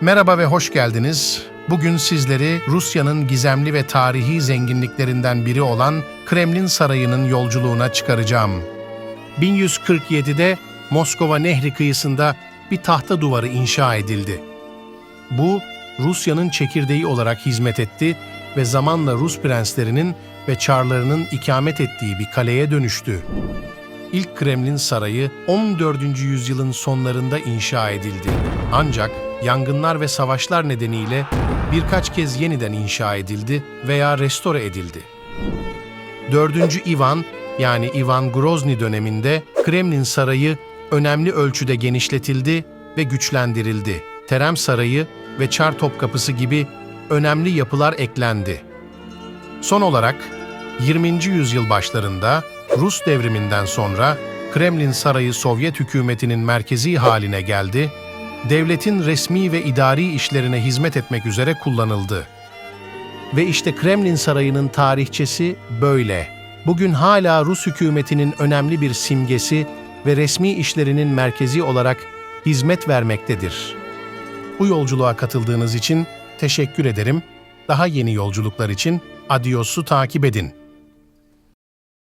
Merhaba ve hoş geldiniz. Bugün sizleri Rusya'nın gizemli ve tarihi zenginliklerinden biri olan Kremlin Sarayı'nın yolculuğuna çıkaracağım. 1147'de Moskova Nehri kıyısında bir tahta duvarı inşa edildi. Bu, Rusya'nın çekirdeği olarak hizmet etti ve zamanla Rus prenslerinin ve çarlarının ikamet ettiği bir kaleye dönüştü. İlk Kremlin Sarayı 14. yüzyılın sonlarında inşa edildi. Ancak yangınlar ve savaşlar nedeniyle birkaç kez yeniden inşa edildi veya restore edildi. 4. Ivan yani Ivan Grozny döneminde Kremlin Sarayı önemli ölçüde genişletildi ve güçlendirildi. Terem Sarayı ve Çar Topkapısı gibi önemli yapılar eklendi. Son olarak 20. yüzyıl başlarında Rus devriminden sonra Kremlin Sarayı Sovyet hükümetinin merkezi haline geldi, devletin resmi ve idari işlerine hizmet etmek üzere kullanıldı. Ve işte Kremlin Sarayı'nın tarihçesi böyle. Bugün hala Rus hükümetinin önemli bir simgesi ve resmi işlerinin merkezi olarak hizmet vermektedir. Bu yolculuğa katıldığınız için teşekkür ederim. Daha yeni yolculuklar için Adios'u takip edin.